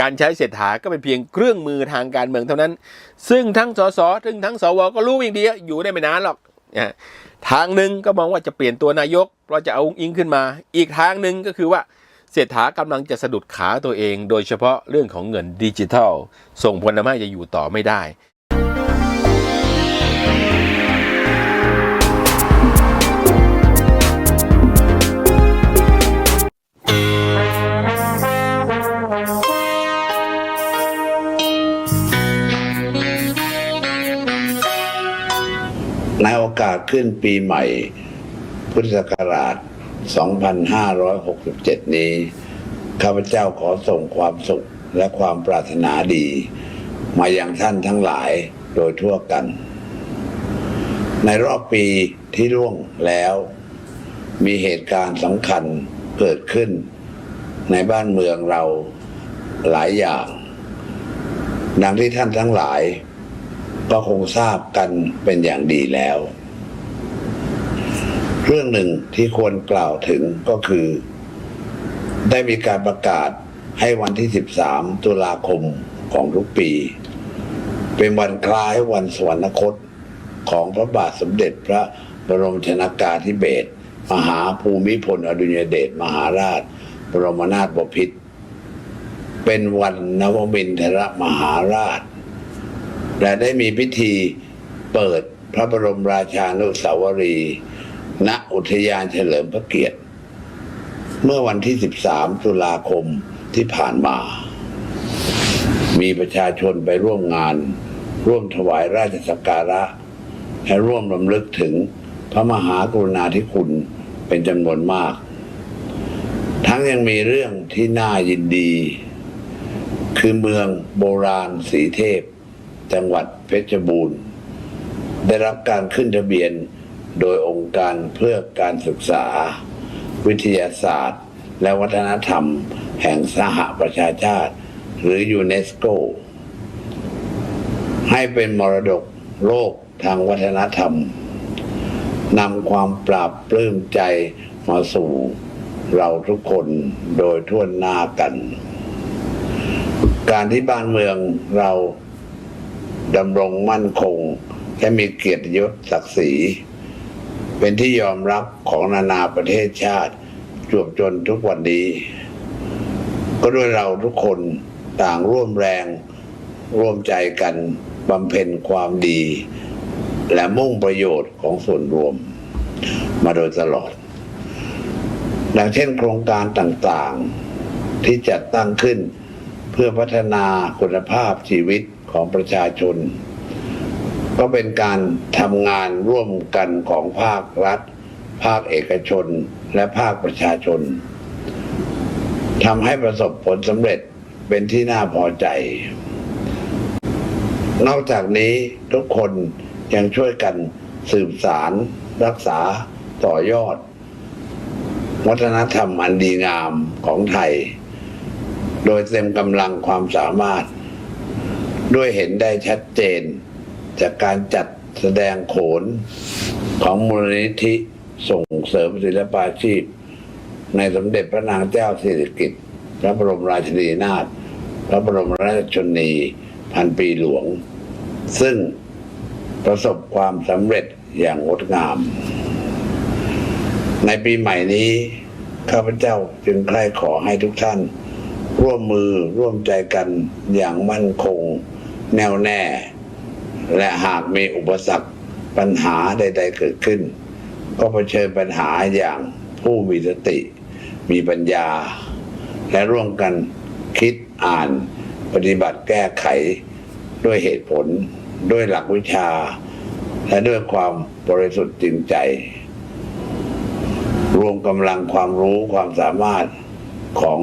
การใช้เศรษฐาก็เป็นเพียงเครื่องมือทางการเมืองเท่านั้น ซึ่งทั้งสสซึ่งทั้งสวก็รู้อย่างเดียวอยู่ได้ไม่นานหรอกทางหนึ่งก็มองว่าจะเปลี่ยนตัวนายกเพราะจะเอาองค์อิงขึ้นมา อีกทางหนึ่งก็คือว่าเศรษฐากำลังจะสะดุดขาตัวเอง โดยเฉพาะเรื่องของเงินดิจิทัล ส่งผลทำให้จะอยู่ต่อไม่ได้ ในโอกาสขึ้นปีใหม่ พุทธศักราช 2567 นี้ ข้าพเจ้าขอส่งความสุขและความปรารถนาดี มายังท่านทั้งหลายโดยทั่วกัน ในรอบปีที่ร่วงแล้ว มีเหตุการณ์สำคัญเกิดขึ้น ในบ้านเมืองเราหลายอย่าง ดังที่ท่านทั้งหลาย ก็คงทราบกันเป็นอย่างดีแล้ว เรื่องหนึ่งที่ควรกล่าวถึงก็คือ ได้มีการประกาศให้วันที่ 13 ตุลาคมของทุกปี เป็นวันคล้ายวันสวรรคตของพระบาทสมเด็จพระบรมชนากาธิเบศรมหาภูมิพลอดุลยเดชมหาราช บรมนาถบพิตรเป็นวันนวมินทรมหาราช และได้มีพิธีเปิดพระบรมราชานุสาวรีย์ณอุทยานเฉลิมพระเกียรติ เมื่อวันที่ 13 ตุลาคมที่ผ่านมา มีประชาชนไปร่วมงาน ร่วมถวายราชสักการะ และร่วมรำลึกถึงพระมหากรุณาธิคุณเป็นจำนวนมาก ทั้งยังมีเรื่องที่น่ายินดี คือเมืองโบราณสีเทพ จังหวัดเพชรบูรณ์ ได้รับการขึ้นทะเบียนโดยองค์การเพื่อการศึกษา วิทยาศาสตร์ และวัฒนธรรม แห่งสหประชาชาติ หรือยูเนสโก ให้เป็นมรดกโลกทางวัฒนธรรมนำความปราบปลื้มใจมาสู่เราทุกคนโดยทั่วหน้ากัน การที่บ้านเมืองเรา ดำรงมั่นคง และมีเกียรติยศศักดิ์ศรี เป็นที่ยอมรับของนานาประเทศชาติจวบจนทุกวันนี้ ก็ด้วยเราทุกคนต่างร่วมแรง ร่วมใจกันบำเพ็ญความดี และมุ่งประโยชน์ของส่วนรวม มาโดยตลอด ดังเช่นโครงการต่างๆ ที่จัดตั้งขึ้น เพื่อพัฒนาคุณภาพชีวิตของประชาชน ก็เป็นการทำงานร่วมกันของภาครัฐ ภาคเอกชนและภาคประชาชนทำให้ประสบผลสำเร็จเป็นที่น่าพอใจ นอกจากนี้ทุกคนยังช่วยกันสืบสารรักษาต่อยอด วัฒนธรรมอันดีงามของไทย โดยเต็มกำลังความสามารถ ด้วยเห็นได้ชัดเจน จากการจัดแสดงโขนของมูลนิธิส่งเสริมศิลปาชีพ ในสมเด็จพระนางเจ้าสิริกิติ์พระบรมราชินีนาถพระบรมราชชนนีพันปีหลวง ซึ่งประสบความสำเร็จอย่างงดงาม ในปีใหม่นี้ ข้าพเจ้าจึงใคร่ขอให้ทุกท่าน ร่วมมือร่วมใจกันอย่างมั่นคงแน่วแน่ และหากมีอุปสรรคปัญหาใด ๆ เกิดขึ้น ก็เผชิญปัญหาอย่างผู้มีสติ มีปัญญา และร่วมกันคิดอ่านปฏิบัติแก้ไขด้วยเหตุผลด้วยหลักวิชา และด้วยความบริสุทธิ์จริงใจ รวมกำลังความรู้ความสามารถของ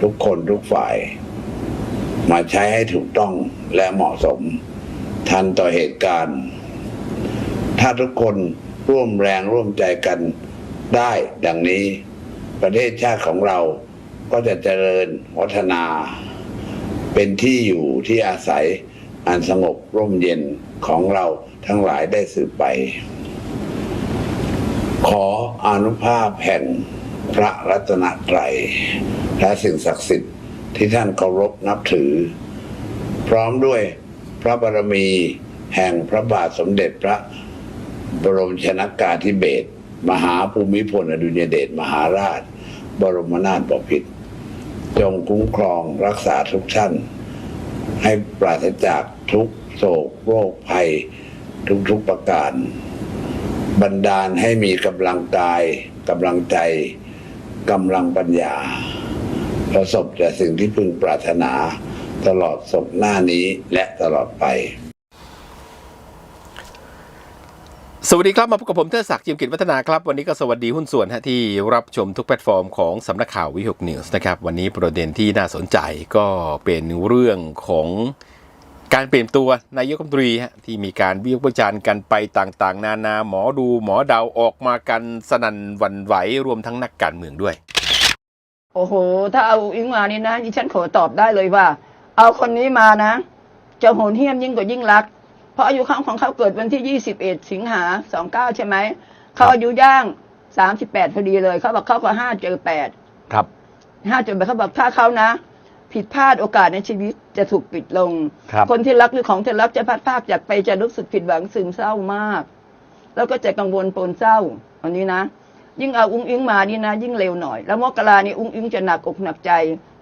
ทุกคนทุกฝ่าย มาใช้ให้ถูกต้องและเหมาะสม ทันต่อเหตุการณ์ ถ้าทุกคนร่วมแรงร่วมใจกันได้ดังนี้ ประเทศชาติของเราก็จะเจริญวัฒนา เป็นที่อยู่ที่อาศัยอันสงบร่มเย็นของเราทั้งหลายได้สืบไป ขออนุภาพแห่ง พระรัตนตรัยและสิ่งศักดิ์สิทธิ์ที่ท่านเคารพนับถือ พร้อมด้วยพระบารมีแห่งพระบาทสมเด็จพระบรมชนากาธิเบศรมหาภูมิพลอดุลยเดชมหาราช บรมนาถบพิตรจงคุ้มครองรักษาทุกท่าน ให้ปราศจากทุกโศกโรคภัย ทุกๆประการ บันดาลให้มีกำลังกายกำลังใจ กำลังปัญญา ประสบแต่สิ่งที่พึงปรารถนาตลอดศพหน้านี้และตลอดไป สวัสดีครับมาพบกับผมเทอศักดิ์จิมกิจวัฒนาครับ วันนี้ก็สวัสดีหุ้นส่วนที่รับชมทุกแพลตฟอร์มของสำนักข่าววิหกนิวส์นะครับ วันนี้ประเด็นที่น่าสนใจก็เป็นเรื่องของ การเปลี่ยนตัวนายกรัฐมนตรีฮะที่มีการวิพากษ์วิจารณ์กันไปต่างๆ นานาหมอดูหมอเดาออกมากันสนั่นหวันไหวรวมทั้งนักการเมืองด้วย โอ้โห ถ้าเอาอิงมานี่นะดิฉันขอตอบได้เลยว่า เอาคนนี้มานะ จะโหดเหี้ยมยิ่งกว่ายิ่งรักษณ์เพราะอายุของของเขาเกิดวันที่ 21 สิงหา 29 ใช่ไหม เขาอายุย่าง 38พอดีเลย เขาบอกเขาก็ห้าเจอแปดครับห้าเจอแปดเขาบอกถ้าเขานะ ผิดพลาดโอกาสในชีวิตจะถูกปิดลงครับคนที่รักหรือของที่รักจะพัดพรากจากไปจะรู้สึกผิดหวังซึมเศร้ามาก แล้วก็จะกังวลปนเศร้าอันนี้นะ ยิ่งเอาอุ้งอิงมานี่นะ ยิ่งเร็วหน่อย แล้วมกรานี่อุ้งอิงจะหนักอกหนักใจ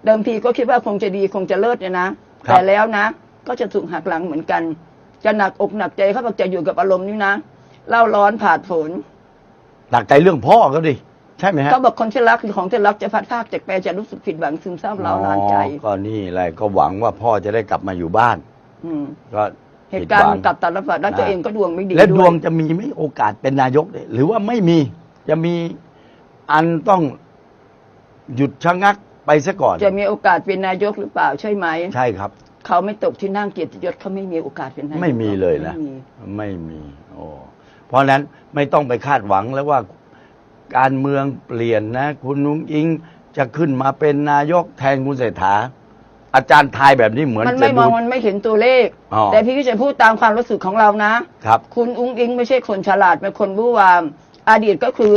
เดิมทีก็คิดว่าคงจะดีคงจะเลิศเนี่ยนะครับแต่แล้วนะ ก็จะถูกหักหลังเหมือนกัน จะหนักอกหนักใจเขาบอกจะอยู่กับอารมณ์นี้นะเล่าร้อนผ่าดฝนหนักใจเรื่องพ่อเขาดิ ใช่ไหมฮะเขาบอกคนที่รักคือของที่รักจะพัดพรากจากไปจะรู้สึกผิดหวังซึมเศร้าร้าวรานใจ อ๋อก็นี่แหละก็หวังว่าพ่อจะได้กลับมาอยู่บ้าน อืมก็เหผิตุดการหณ์วัมันกลับตาลปัดแล้วตัวเองก็ดวงไม่ดีและดด้ววงยจะมีไหม่โอกาสเป็นนายกเนี่ยหรือว่าไม่มีจะมีอันต้องหยุดชะงักไปซะก่อน จะมีโอกาสเป็นนายกหรือเปล่าใช่ไหม ใช่ครับ เขาไม่ตกที่นั่งเกียรติยศเขาไม่มีโอกาสเป็นนายกไม่มีเลยนะ ไม่มีไม่มีโอ้เพราะฉะนั้นไม่ต้องไปคาดหวังแล้วว่า การเมืองเปลี่ยนนะ คุณนุ้งอิงจะขึ้นมาเป็นนายกแทนคุณเศรษฐา อาจารย์ทายแบบนี้เหมือนมันจะไม่มดู องมันไม่เห็นตัวเลข อ๋อ แต่พี่ก็จะพูดตามความรู้สึกของเรานะ ครับ คุณอุ้งอิงไม่ใช่คนฉลาดเป็นคนบู้วาม อดีตก็คือ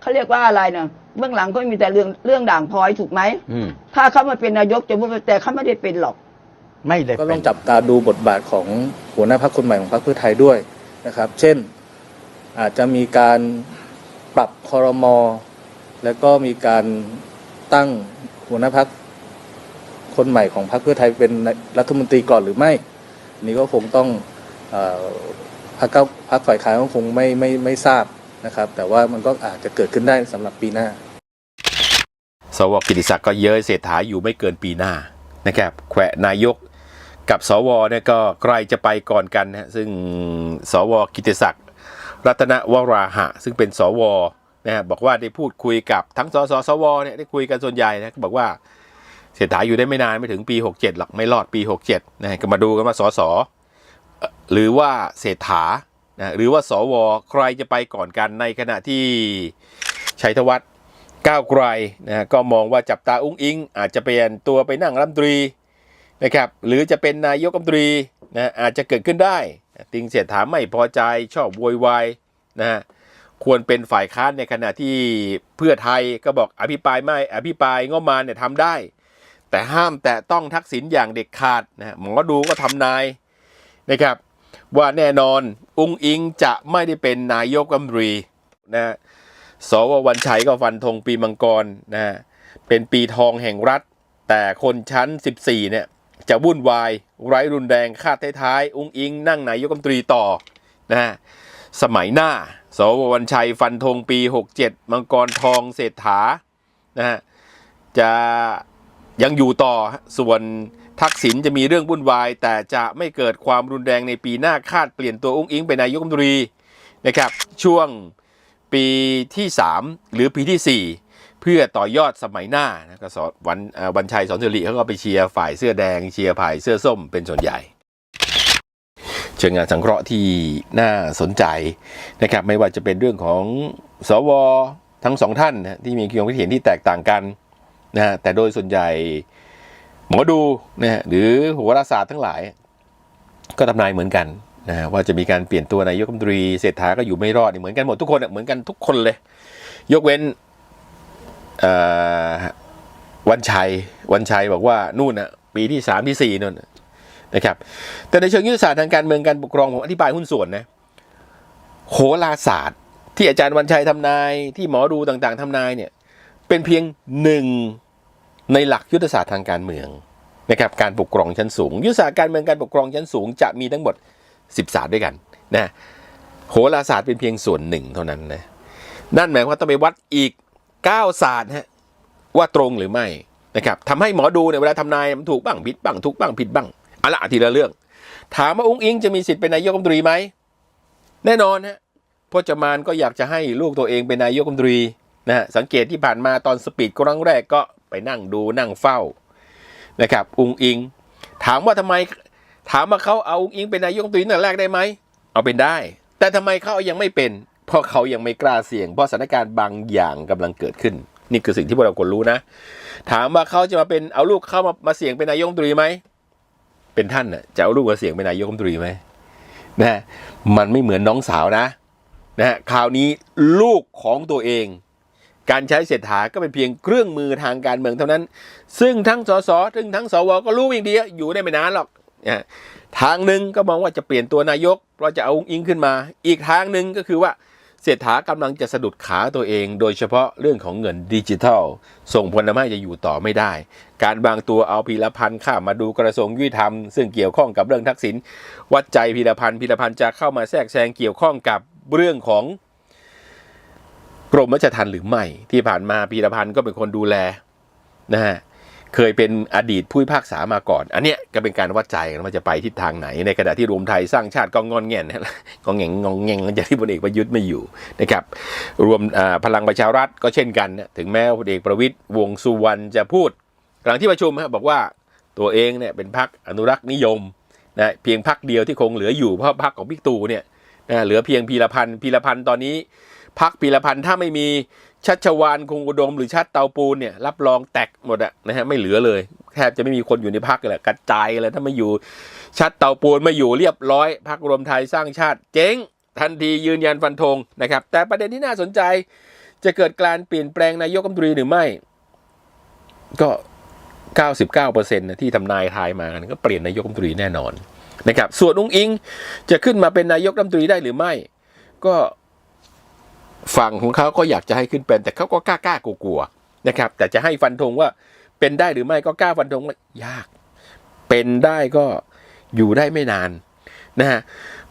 เขาเรียกว่าอะไรนะเบื้องหลังก็มีแต่เรื่องเรื่องด่างพร้อยถูกไหม อืมถ้าเขามาเป็นนายกจะพูดแต่เขาไม่ได้เป็นหรอก ไม่ได้ก็เป็ต้อน งจับตาดูบทบาทของหัวหน้าพักคนใหม่ของพรรคเพื่อไทยด้วยนะครับ เช่นอาจจะมีการ ปรับคอรมอแล้วก็มีการตั้งหัวหน้าพักคนใหม่ของพรรคเพื่อไทยเป็นรัฐมนตรีก่อนหรือไม่นนี้ก็คงต้องพรรคเก้าพรรคฝ่ายค้านก็คงไม่ไม่ไม่ทราบนะครับ แต่ว่ามันก็อาจจะเกิดขึ้นได้สำหรับปีหน้า สวกิติศักดิ์ก็เย้ยเศรษฐาอยู่ไม่เกินปีหน้านะครับแขวะนายกกับสวเนี่ยก็ใกล้จะไปก่อนกันนะฮะซึ่งสวกิติศักดิ์ รัตนวราหะ ซึ่งเป็นสวนะบอกว่าได้พูดคุยกับทั้งสสสวเนี่ยได้คุยกันส่วนใหญ่นะบอกว่าเศรษฐาอยู่ได้ไม่นานไม่ถึงปี 67 หรอกไม่รอดปี 67นะฮะก็มาดูกันว่าสสเอ่อหรือว่าเศรษฐานะหรือว่าสวใครจะไปก่อนกันในขณะที่ชัยธวัฒน์ก้าวไกลนะฮะก็มองว่าจับตาอุ้งอิง อาจจะเปลี่ยนตัวไปนั่งรัฐมนตรีนะครับหรือจะเป็นนายกรัฐมนตรีนะอาจจะเกิดขึ้นได้ ติงเสียถาไม่พอใจชอบโวยวายนะฮะควรเป็นฝ่ายค้านในขณะที่เพื่อไทยก็บอกอภิปรายไม่อภิปรายงบมาเนี่ยทำได้ แต่ห้ามแต่ต้องทักษิณอย่างเด็ดขาดนะฮะหมอดูก็ทำนายนะครับว่าแน่นอนอุ้งอิงจะไม่ได้เป็นนายกรัฐมนตรีนะฮะสววันชัยก็ฟันธงปีมังกรนะฮะเป็นปีทองแห่งรัฐ แต่คนชั้น 14เนี่ย จะวุ่นวายไร้รุนแรงคาดท้ายๆ อุ้งอิง นั่งนายกรัฐมนตรีต่อนะฮะสมัยหน้า สววันชัยฟันธงปี 67 มังกรทองเศรษฐานะฮะจะยังอยู่ต่อส่วนทักษิณจะมีเรื่องวุ่นวาย แต่จะไม่เกิดความรุนแรงในปีหน้าคาดเปลี่ยนตัวอุ้งอิงเป็นนายกรัฐมนตรีนะครับช่วงปีที่ 3 หรือปีที่4เพื่อต่อยอดสมัยหน้านะก็สอนวันวันชัยสอนสิริเขาก็ไปเชียร์ฝ่ายเสื้อแดงเชียร์ฝ่ายเสื้อส้มเป็นส่วนใหญ่ เชิงงานสังเคราะห์ที่น่าสนใจนะครับไม่ว่าจะเป็นเรื่องของสวทั้งสองท่านนะที่มีความคิดเห็นที่แตกต่างกันนะฮะแต่โดยส่วนใหญ่หมอดูนะฮะหรือโหราศาสตร์ทั้งหลาย ก็ทำนายเหมือนกันนะฮะว่าจะมีการเปลี่ยนตัวนายกรัฐมนตรีเศรษฐาก็อยู่ไม่รอดนี่เหมือนกันหมดทุกคนเหมือนกันทุกคนเลย ยกเว้น วันชัยวันชัยบอกว่านู่นนะปีที่สามที่สี่นู่นนะครับแต่ในเชิงยุทธศาสตร์ทางการเมืองการปกครองผมอธิบายหุ้นส่วนนะโหราศาสตร์ ที่อาจารย์วันชัยทำนายที่หมอดูต่างๆทำนายเนี่ยเป็นเพียงหนึ่งในหลักยุทธศาสตร์ทางการเมืองนะครับการปกครองชั้นสูง ยุทธศาสตร์การเมืองการปกครองชั้นสูง จะมีทั้งหมด 10 ศาสตร์ด้วยกันนะโหราศาสตร์เป็นเพียงส่วนหนึ่งเท่านั้นนะนั่นหมายความว่าต้องไปวัดอีก 9 ศาสตร์ฮะว่าตรงหรือไม่นะครับทำให้หมอดูเนี่ยเวลาทำนายมันถูกบ้างผิดบ้างถูกบ้างผิดบ้างเอาละทีละเรื่อง ถามว่าอุ้งอิงจะมีสิทธิ์เป็นนายกรัฐมนตรีไหมแน่นอนฮะพจมานก็อยากจะให้ลูกตัวเองเป็นนายกรัฐมนตรีนะฮะสังเกตที่ผ่านมาตอนสปีดครั้งแรกก็ไปนั่งดูนั่งเฝ้านะครับอุ้งอิง ถามว่าทำไมถามว่าเขาเอาอุ้งอิงเป็นนายกรัฐมนตรีตั้งแต่แรกได้ไหมเอาเป็นได้ แต่ทำไมเขายังไม่เป็น เพราะเขายังไม่กล้าเสี่ยง เพราะสถานการณ์บางอย่างกำลังเกิดขึ้น นี่คือสิ่งที่พวกเราควรรู้นะ ถามว่าเขาจะมาเป็นเอาลูกเข้ามามาเสี่ยงเป็นนายกรัฐมนตรีไหมเป็นท่านน่ะจะเอาลูกมาเสี่ยงเป็นนายกรัฐมนตรีไหมนะมันไม่เหมือนน้องสาวนะนะฮะคราวนี้ลูกของตัวเอง การใช้เศรษฐาก็เป็นเพียงเครื่องมือทางการเมืองเท่านั้น ซึ่งทั้งสสซึ่งทั้งสวก็รู้อย่างดีอะอยู่ได้ไม่นานหรอกนะทางหนึ่งก็มองว่าจะเปลี่ยนตัวนายกเพราะจะเอาอิงขึ้นมา อีกทางหนึ่งก็คือว่า เศรษฐากำลังจะสะดุดขาตัวเอง โดยเฉพาะเรื่องของเงินดิจิทัล ส่งผลทำให้จะอยู่ต่อไม่ได้ การบางตัวเอาพีรพันธ์ข้ามาดูกระทรวงยุติธรรม ซึ่งเกี่ยวข้องกับเรื่องทักษิณวัดใจพีรพันธ์พีรพันธ์จะเข้ามาแทรกแซงเกี่ยวข้องกับเรื่องของกรมราชทัณฑ์หรือไม่ ที่ผ่านมาพีรพันธ์ก็เป็นคนดูแลนะฮะ เคยเป็นอดีตผู้พิพากษามาก่อน อันเนี้ยก็เป็นการวัดใจกันว่าจะไปทิศทางไหน ในขณะที่รวมไทยสร้างชาติก็งอนแง่นก็แง่งงองแง่งหลังจากที่พลเอกประยุทธ์ไม่อยู่นะครับ รวมพลังประชารัฐก็เช่นกันนะถึงแม้พลเอกประวิตยวงสุวรรณจะพูด หลังที่ประชุมฮะบอกว่าตัวเองเนี่ยเป็นพรรคอนุรักษ์นิยมนะเพียงพรรคเดียวที่คงเหลืออยู่เพราะพรรคของพิกตูเนี่ยนะเหลือเพียงพีรพันธ์พีรพันธ์ตอนนี้ พักพีรพันธ์ถ้าไม่มีชัชวานคงอุดมหรือชัดเตาปูนเนี่ยรับรองแตกหมดอะนะฮะไม่เหลือเลยแทบจะไม่มีคนอยู่ในพักเลยกระจายเลยถ้าไม่อยู่ชัดเตาปูนไม่อยู่เรียบร้อยพักรวมไทยสร้างชาติ เจ๊งทันทียืนยันฟันธงนะครับ แต่ประเด็นที่น่าสนใจจะเกิดการเปลี่ยนแปลงนายกรัฐมนตรีหรือไม่ ก็ 99%นะที่ทำนายทายมากันก็เปลี่ยนนายกรัฐมนตรีแน่นอนนะครับ ส่วนอุ้งอิงจะขึ้นมาเป็นนายกรัฐมนตรีได้หรือไม่ ก็ ฝั่งของเขาก็อยากจะให้ขึ้นเป็น แต่เขาก็กล้ากล้ากลัวๆนะครับ แต่จะให้ฟันธงว่าเป็นได้หรือไม่ก็กล้าฟันธงว่ายาก เป็นได้ก็อยู่ได้ไม่นานนะฮะ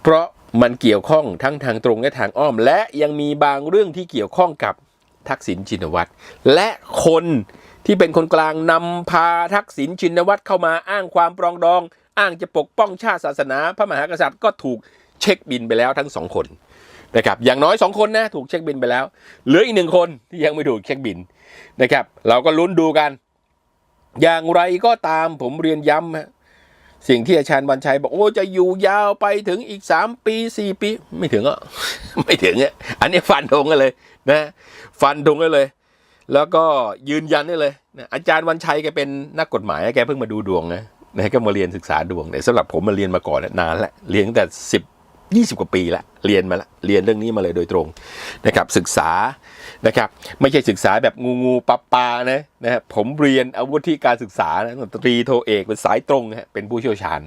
เพราะมันเกี่ยวข้องทั้งทางตรงและทางอ้อม และยังมีบางเรื่องที่เกี่ยวข้องกับทักษิณชินวัตรและคนที่เป็นคนกลางนำพาทักษิณชินวัตรเข้ามาอ้างความปรองดอง อ้างจะปกป้องชาติศาสนา พระมหากษัตริย์ก็ถูกเช็คบินไปแล้วทั้งสองคน นะครับอย่างน้อยสองคนนะถูกเช็คบินไปแล้ว เหลืออีกหนึ่งคนที่ยังไม่ถูกเช็คบินนะครับเราก็ลุ้นดูกัน อย่างไรก็ตามผมเรียนย้ำฮะสิ่งที่อาจารย์วันชัยบอกโอ้จะอยู่ยาวไปถึงอีกสามปีสี่ปี ไม่ถึงอะไม่ถึงอะอันนี้ฟันธงกันเลยนะฟันธงกันเลย แล้วก็ยืนยันได้เลยนะอาจารย์วันชัยแกเป็นนักกฎหมายแกเพิ่งมาดูดวงนะนะก็มาเรียนศึกษาดวงแต่สำหรับผมมาเรียนมาก่อนนานแล้วเรียนตั้งแต่สิบ 20 กว่าปีละเรียนมาละเรียนเรื่องนี้มาเลยโดยตรงนะครับศึกษานะครับไม่ใช่ศึกษาแบบงูงูปลาปลานะนะครับผมเรียนอาวุธที่การศึกษานะตรีโทเอกเป็นสายตรงฮะเป็นผู้เชี่ยวชาญ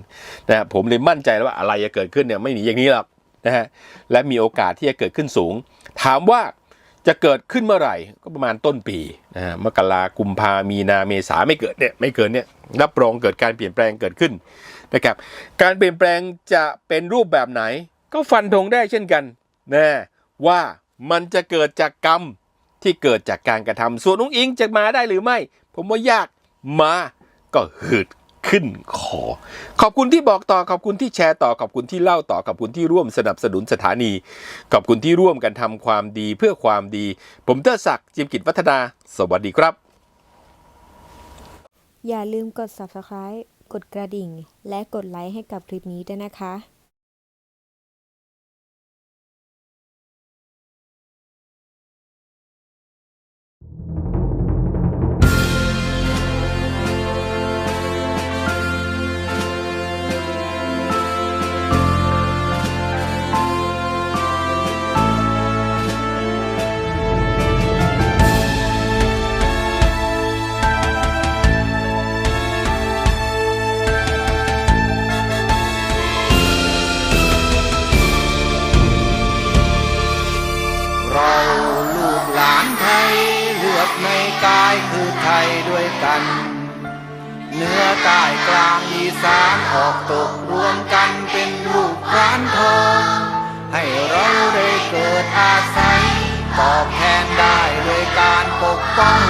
นะฮะผมเลยมั่นใจแล้วว่าอะไรจะเกิดขึ้นเนี่ยไม่หนีอย่างนี้หรอกนะฮะและมีโอกาสที่จะเกิดขึ้นสูง ถามว่าจะเกิดขึ้นเมื่อไหร่ก็ประมาณต้นปีนะฮะมกรากุมภามีนาเมษาไม่เกิดเนี่ยไม่เกินเนี่ยรับรองเกิดการเปลี่ยนแปลงเกิดขึ้นนะครับการเปลี่ยนแปลงจะเป็นรูปแบบไหน ก็ฟันธงได้เช่นกันนะว่ามันจะเกิดจากกรรมที่เกิดจากการกระทำส่วนนุ้งอิงจะมาได้หรือไม่ ผมว่ายากมาก็หืดขึ้นคอขอบคุณที่บอกต่อขอบคุณที่แชร์ต่อขอบคุณที่เล่าต่อขอบคุณที่ร่วมสนับสนุนสถานี ขอบคุณที่ร่วมกันทำความดีเพื่อความดี ผมเตอร์ศักดิ์จิมกิจวัฒนา สวัสดีครับ อย่าลืมกด subscribe กดกระดิ่ง และกดไลค์ให้กับคลิปนี้ด้วยนะคะ อใต้กลางอีสานออกตกรวมกันเป็นลูกร้านทองให้เราได้เกิดอาศัยตอบแทนได้ด้วยการปกป้อง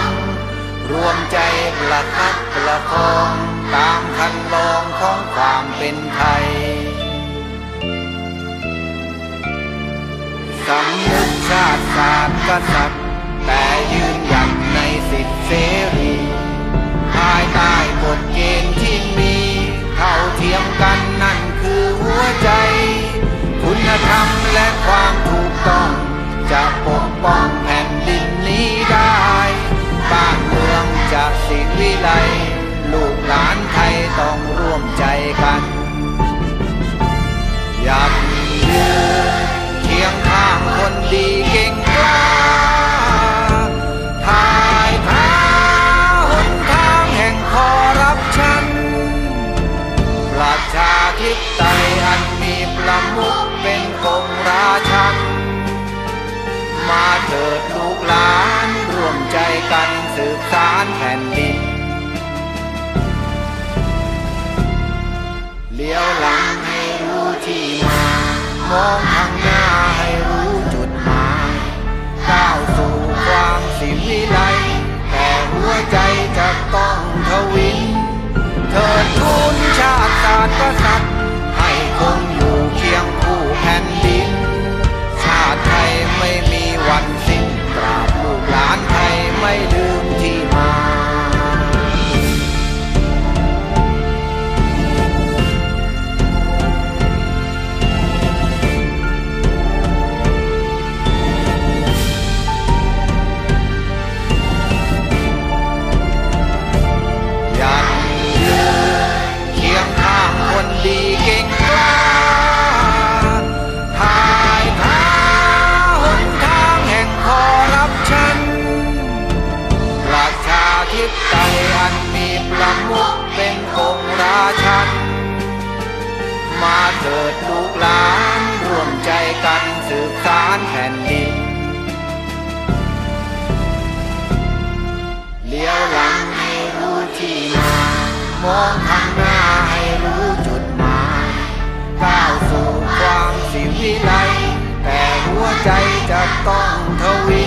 รวมใจประคับประคองตามคันลองของความเป็นไทยสำนึกชาติศาสตร์กษัตริย์แต่ยืนหยัดในสิทธิเสรีายใต้กฎเกณฑ์ที่มี เท่าเทียมกันนั่นคือหัวใจ คุณธรรมและความถูกต้อง จะปกป้องแผ่นดินนี้ได้ บ้านเมืองจะสิวิไลลูกหลานไทยต้องร่วมใจกันอยากยืนเคียงข้างคนดี จ ใจจะต้องทวี